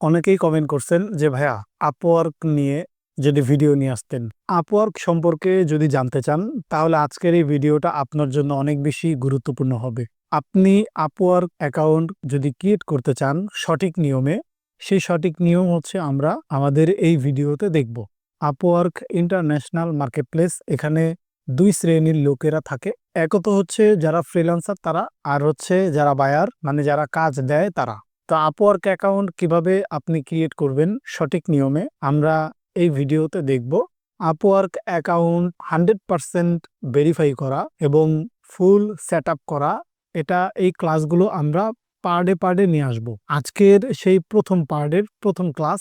অনেকেই কমেন্ট করছেন যে, ভাইয়া আপওয়ার্ক নিয়ে যদি ভিডিও নিয়ে আসতেন আপওয়ার্ক সম্পর্কে যদি জানতে চান, তাহলে আজকের এই ভিডিওটা আপনার জন্য অনেক বেশি গুরুত্বপূর্ণ হবে। আপনি আপওয়ার্ক অ্যাকাউন্ট যদি ক্রিয়েট করতে চান, সঠিক নিয়মে, সেই সঠিক নিয়ম হচ্ছে আমরা আমাদের এই ভিডিওতে দেখব। আপওয়ার্ক ইন্টারন্যাশনাল মার্কেটপ্লেস এখানে দুই শ্রেণির লোকেরা থাকে। একত হচ্ছে যারা ফ্রিল্যান্সার তারা, আর হচ্ছে যারা বায়ার মানে যারা কাজ দেয়, তারা। তো আপওয়ার্ক অ্যাকাউন্ট কীভাবে আপনি ক্রিয়েট করবেন সঠিক নিয়মে আমরা এই ভিডিওতে দেখব। Upwork account hundred percent verify করা এবং ফুল সেট করা, এটা এই ক্লাসগুলো আমরা পার ডে পার ডে নিয়ে আসব। আজকের সেই প্রথম পার্টের প্রথম ক্লাস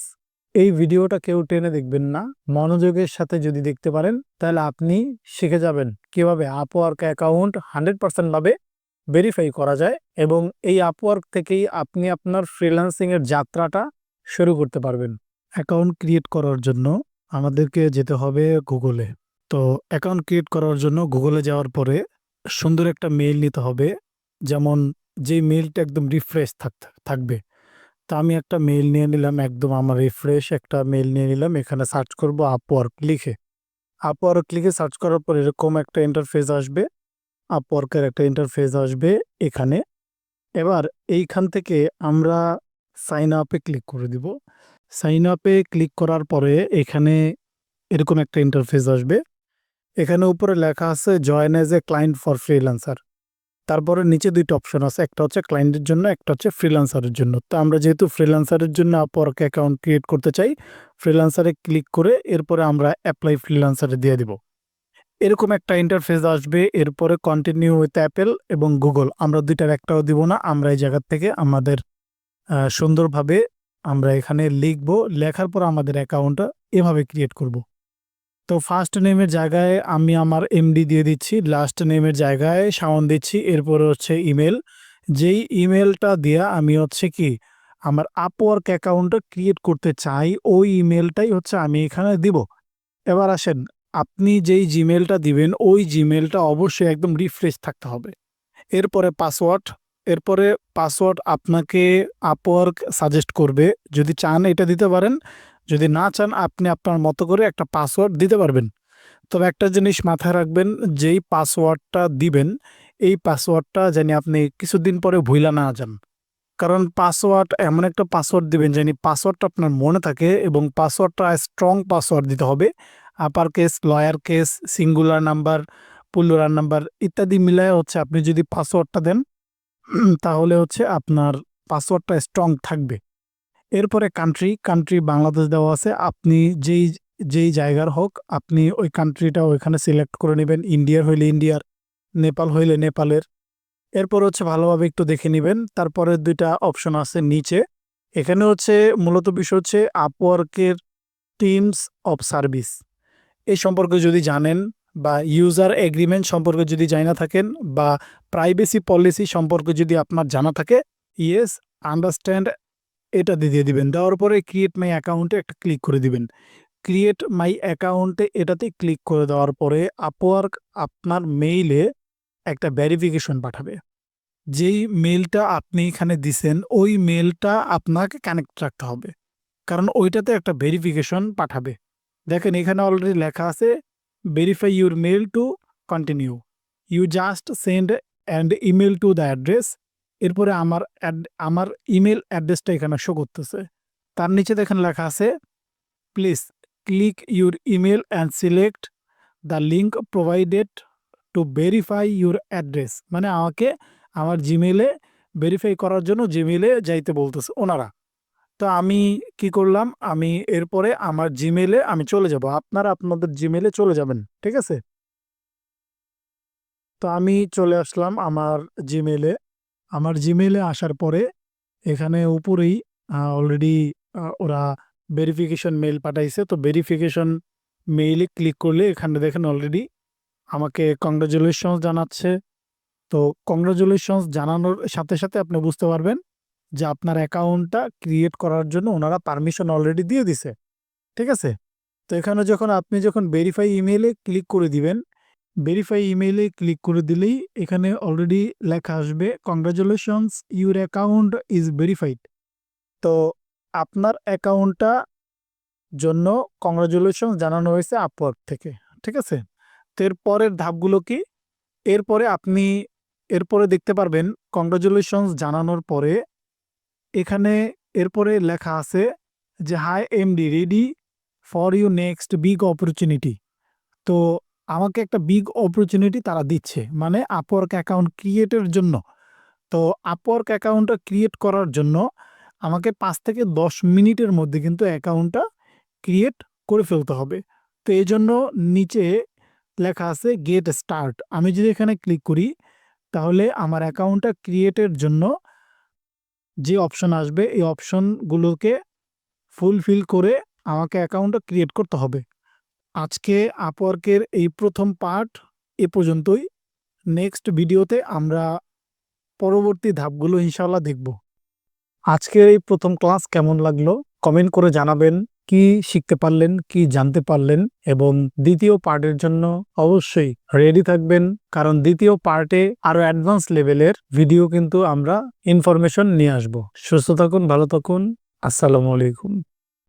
এই ভিডিওটা কেউ টেনে দেখবেন না। মনোযোগের সাথে যদি দেখতে পারেন, তাহলে আপনি শিখে যাবেন কীভাবে আপওয়ার্ক অ্যাকাউন্ট হান্ড্রেড পার্সেন্ট ভাবে ভেরিফাই করা যায় এবং এই আপওয়ার্ক থেকেই আপনি আপনার ফ্রিল্যান্সিং এর যাত্রাটা শুরু করতে পারবেন। অ্যাকাউন্ট ক্রিয়েট করার জন্য আমাদেরকে যেতে হবে গুগলে তো অ্যাকাউন্ট ক্রিয়েট করার জন্য গুগলে যাওয়ার পরে সুন্দর একটা মেইল নিতে হবে। যেমন যেই মেইলটা একদম রিফ্রেশ থাকবে। তা আমি একটা মেইল নিয়ে নিলাম, একদম আমার রিফ্রেশ একটা মেইল নিয়ে নিলাম। এখানে সার্চ করব আপওয়ার্ক লিখে। আপওয়ার্ক লিখে সার্চ করার পর এরকম একটা ইন্টারফেস আসবে। আপওয়ার্কের একটা ইন্টারফেস আসবে এখানে। এবার এইখান থেকে আমরা সাইন আপে ক্লিক করে দিব। সাইন আপে ক্লিক করার পরে এখানে এরকম একটা ইন্টারফেস আসবে। এখানে উপরে লেখা আছে join as a client for freelancer তারপরে নিচে দুইটা অপশন আছে, একটা হচ্ছে ক্লায়েন্টের জন্য, একটা হচ্ছে ফ্রিল্যান্সারের জন্য। তো আমরা যেহেতু ফ্রিল্যান্সারের জন্য আপওয়ার্ক অ্যাকাউন্ট ক্রিয়েট করতে চাই ফ্রিল্যান্সারে ক্লিক করে এরপরে আমরা অ্যাপ্লাই ফ্রিল্যান্সারে দিয়ে দিব। এরকম একটা ইন্টারফেস আসবে, এরপরে কন্টিনিউ উইথ অ্যাপেল এবং গুগল আমরা দুইটার একটাও দিব না, আমরা এই জায়গার থেকে আমাদের সুন্দরভাবে আমরা এখানে লিখব, লেখার পর আমাদের অ্যাকাউন্টটা এভাবে ক্রিয়েট করব। তো ফার্স্ট নেমের জায়গায় আমি আমার এমডি দিয়ে দিচ্ছি লাস্ট নেমের জায়গায় সাউন্ড দিচ্ছি, এরপরে হচ্ছে ইমেল যেই ইমেলটা দিয়ে আমি হচ্ছে কি, আমার আপওয়ার্ক অ্যাকাউন্টটা ক্রিয়েট করতে চাই, ওই ইমেলটাই হচ্ছে আমি এখানে দিব। এবার আসেন আপনি যেই জিমেলটা দিবেন, ওই জিমেলটা অবশ্যই একদম রিফ্রেশ থাকতে হবে। এরপরে পাসওয়ার্ড এরপরে পাসওয়ার্ড আপনাকে আপওয়ার্ক সাজেস্ট করবে। যদি চান এটা দিতে পারেন, যদি না চান আপনি আপনার মতো করে একটা পাসওয়ার্ড দিতে পারবেন। তবে একটা জিনিস মাথায় রাখবেন, যেই পাসওয়ার্ডটা দিবেন, এই পাসওয়ার্ডটা জানি আপনি কিছুদিন পরে ভুইলা না যান। কারণ পাসওয়ার্ড এমন একটা পাসওয়ার্ড দিবেন, জানি পাসওয়ার্ডটা আপনার মনে থাকে এবং পাসওয়ার্ডটা স্ট্রং পাসওয়ার্ড দিতে হবে। Upper case lower case singular number plural number ইত্যাদি মিলায় হচ্ছে আপনি যদি পাসওয়ার্ডটা দেন, তাহলে হচ্ছে আপনার পাসওয়ার্ডটা স্ট্রং থাকবে। এরপরে কান্ট্রি কান্ট্রি বাংলাদেশ দেওয়া আছে, আপনি যেই যেই জায়গার হোক, আপনি ওই কান্ট্রিটা ওইখানে সিলেক্ট করে নেবেন ইন্ডিয়ার হইলে ইন্ডিয়ার নেপাল হইলে নেপালের এরপর হচ্ছে ভালোভাবে একটু দেখে নেবেন, তারপরে দুইটা অপশন আছে নিচে। এখানে হচ্ছে মূলত বিষয় হচ্ছে আপওয়ার্কের টিমস অফ সার্ভিস এই সম্পর্কে যদি জানেন বা ইউজার এগ্রিমেন্ট সম্পর্কে যদি জানা থাকেন বা প্রাইভেসি পলিসি সম্পর্কে যদি আপনার জানা থাকে ইয়েস আন্ডারস্ট্যান্ড এটা দিয়ে দিবেন। দেওয়ার পরে ক্রিয়েট মাই অ্যাকাউন্টে একটা ক্লিক করে দিবেন। ক্রিয়েট মাই অ্যাকাউন্টে এটাতে ক্লিক করে দেওয়ার পরে আপওয়ার্ক আপনার মেইলে একটা ভেরিফিকেশন পাঠাবে। যেই মেলটা আপনি এখানে দিছেন, ওই মেলটা আপনাকে কানেক্ট রাখতে হবে। কারণ ওইটাতে একটা ভেরিফিকেশন পাঠাবে। দেখেন এখানে অলরেডি লেখা আছে verify your mail to continue you just send and email to the address এরপরে আমার আমার ইমেল অ্যাড্রেসটা এখানে শো করতেছে। তার নিচে দেখেন লেখা আছে please click your email and select the link provided to verify your address মানে আমাকে আমার জিমেলে ভেরিফাই করার জন্য জিমেলে যাইতে বলতেছে ওনারা। তো আমি কি করলাম? আমি এরপরে আমার জিমেলে আমি চলে যাব। আপনারা আপনাদের জিমেলে চলে যাবেন, ঠিক আছে? তো আমি চলে আসলাম আমার জিমেলে আমার জিমেলে আসার পরে এখানে উপরেই অলরেডি ওরা ভেরিফিকেশন মেল পাঠাইছে। তো ভেরিফিকেশন মেইলে ক্লিক করলে এখানে দেখেন অলরেডি আমাকে কংগ্রাচুলেশনস জানাচ্ছে। তো কংগ্রাচুলেশনস জানানোর সাথে সাথে আপনি বুঝতে পারবেন যে আপনার অ্যাকাউন্টটা ক্রিয়েট করার জন্য ওনারা পারমিশন অলরেডি দিয়ে দিছে। ঠিক আছে? তো এখানে যখন আপনি যখন ভেরিফাই ইমেইলে ক্লিক করে দিবেন ভেরিফাই ইমেইলে ক্লিক করে দিলেই এখানে অলরেডি লেখা আসবে congratulations your account is verified তো আপনার অ্যাকাউন্টটা জন্য কংগ্রাচুলেশন জানানো হয়েছে আপওয়ার্ক থেকে। ঠিক আছে? তো এরপরের ধাপগুলো কি? এরপরে আপনি, এরপরে দেখতে পারবেন কংগ্রাচুলেশনস জানানোর পরে এখানে এরপরে লেখা আছে যে, hi MD, ready for you next big opportunity. তো আমাকে একটা বিগ অপরচুনিটি তারা দিচ্ছে মানে আপওয়ার্ক অ্যাকাউন্ট ক্রিয়েটের জন্য। তো আপওয়ার্ক অ্যাকাউন্টটা ক্রিয়েট করার জন্য আমাকে পাঁচ থেকে দশ মিনিটের মধ্যে কিন্তু অ্যাকাউন্টটা ক্রিয়েট করে ফেলতে হবে। তো এই জন্য নিচে লেখা আছে, গেট স্টার্ট। আমি যদি এখানে ক্লিক করি, তাহলে আমার অ্যাকাউন্টটা ক্রিয়েটের জন্য যে অপশন আসবে, এই অপশনগুলোকে ফুলফিল করে আমাকে অ্যাকাউন্টটা ক্রিয়েট করতে হবে। আজকে আপওয়ার্কের এই প্রথম পার্ট এ পর্যন্তই। নেক্সট ভিডিওতে আমরা পরবর্তী ধাপগুলো ইনশাল্লাহ দেখব। আজকের এই প্রথম ক্লাস কেমন লাগল? কমেন্ট করে জানাবেন। কি শিখতে পারলেন, কি জানতে পারলেন এবং দ্বিতীয় পার্টের জন্য অবশ্যই রেডি থাকবেন। কারণ দ্বিতীয় পার্টে আরও অ্যাডভান্স লেভেলের ভিডিও কিন্তু আমরা ইনফরমেশন নিয়ে আসব। সুস্থ থাকুন, ভালো থাকুন। আসসালামু আলাইকুম।